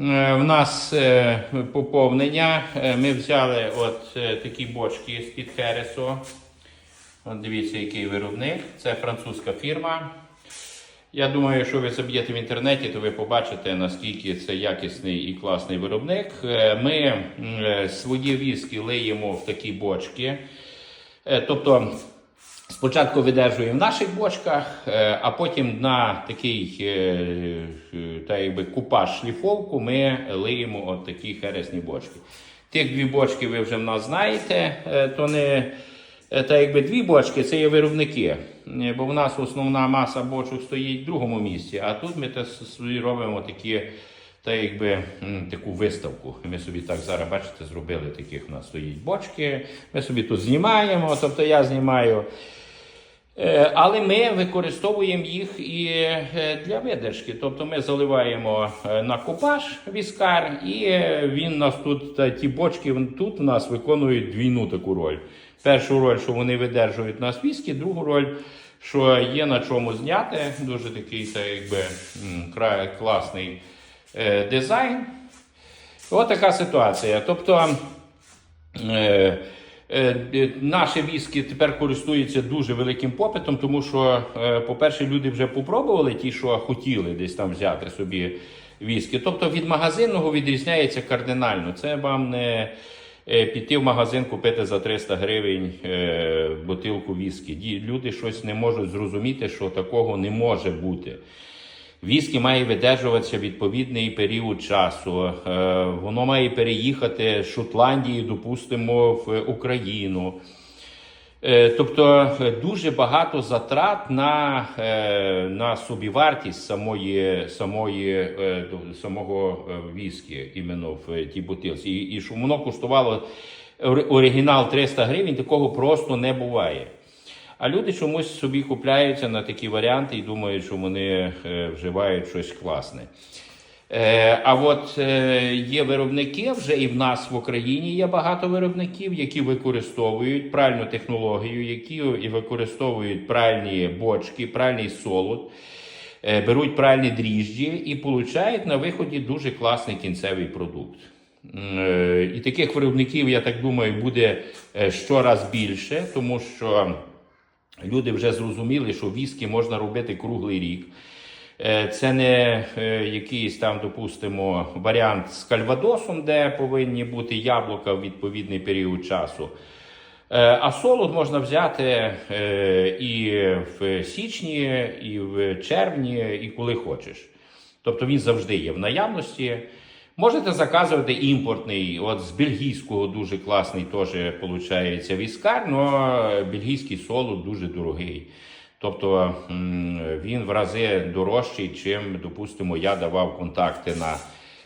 в нас е, поповнення. Е, Ми взяли от е, такі бочки з-під Хересу. Дивіться, який виробник. Це французька фірма. Я думаю, якщо ви заб'єте в інтернеті, то ви побачите, наскільки це якісний і класний виробник. Е, Ми е, свої віскі лиємо в такі бочки. Е, Тобто спочатку видержуємо в наших бочках, е, а потім на такий е, е, та якби купаж шліфовку ми лиємо от такі хересні бочки. Тих дві бочки ви вже в нас знаєте, то не та якби дві бочки це є виробники. Бо в нас основна маса бочок стоїть в другому місці, а тут ми те робимо такі. Та якби таку виставку. Ми собі так зараз, бачите, зробили таких у нас стоїть бочки. Ми собі тут знімаємо, тобто я знімаю. Е, Але ми використовуємо їх і е, для видержки. Тобто ми заливаємо е, на купаж віскар, і він нас тут, ті бочки тут у нас виконують двійну таку роль. Першу роль, що вони видержують нас віскі, другу роль, що є на чому зняти. Дуже такий та, якби, класний дизайн. Ось така ситуація. Тобто. Наші віскі тепер користуються дуже великим попитом, тому що, е, по-перше, люди вже попробували ті, що хотіли десь там взяти собі віскі. Тобто від магазинного відрізняється кардинально. Це вам не е, піти в магазин купити за 300 гривень е, бутилку віскі. Люди щось не можуть зрозуміти, що такого не може бути. Віскі має видержуватися відповідний період часу. Е, Воно має переїхати з Шотландії, допустимо, в Україну. Е, Тобто е, дуже багато затрат на, на собівартість самої, самої, самого віскі, іменно в тій бутилці. І, і щоб воно коштувало оригінал 300 гривень, такого просто не буває. А люди чомусь собі купляються на такі варіанти і думають, що вони е, вживають щось класне. Е, а от е, є виробники вже і в нас в Україні є багато виробників, які використовують правильну технологію, які і використовують правильні бочки, правильний солод, беруть правильні дріжджі і получають на виході дуже класний кінцевий продукт. І таких виробників, я так думаю, буде щораз більше, тому що люди вже зрозуміли, що віскі можна робити круглий рік. Е, Це не е, якийсь там, допустимо, варіант з кальвадосом, де повинні бути яблука в відповідний період часу. Е, А солод можна взяти і в січні, і в червні, і коли хочеш. Тобто він завжди є в наявності. Можете заказувати імпортний, от з бельгійського дуже класний теж виходить віскар, але бельгійський солод дуже дорогий. Тобто він в рази дорожчий, чим, допустимо, я давав контакти на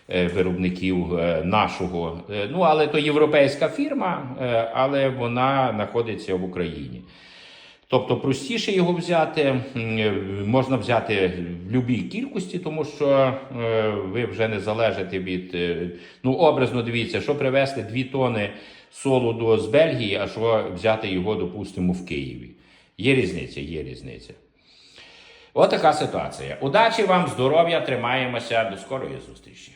е, виробників е, нашого. Е, Ну, але то європейська фірма, але вона знаходиться в Україні. Тобто простіше його взяти, е, можна взяти в будь-якій кількості, тому що е, ви вже не залежите від. е, Ну, образно дивіться, що привезти 2 тони солоду з Бельгії, а що взяти його, допустимо, в Києві. Є різниця, є різниця. От така ситуація. Удачі вам, здоров'я, тримаємося. До скорої зустрічі.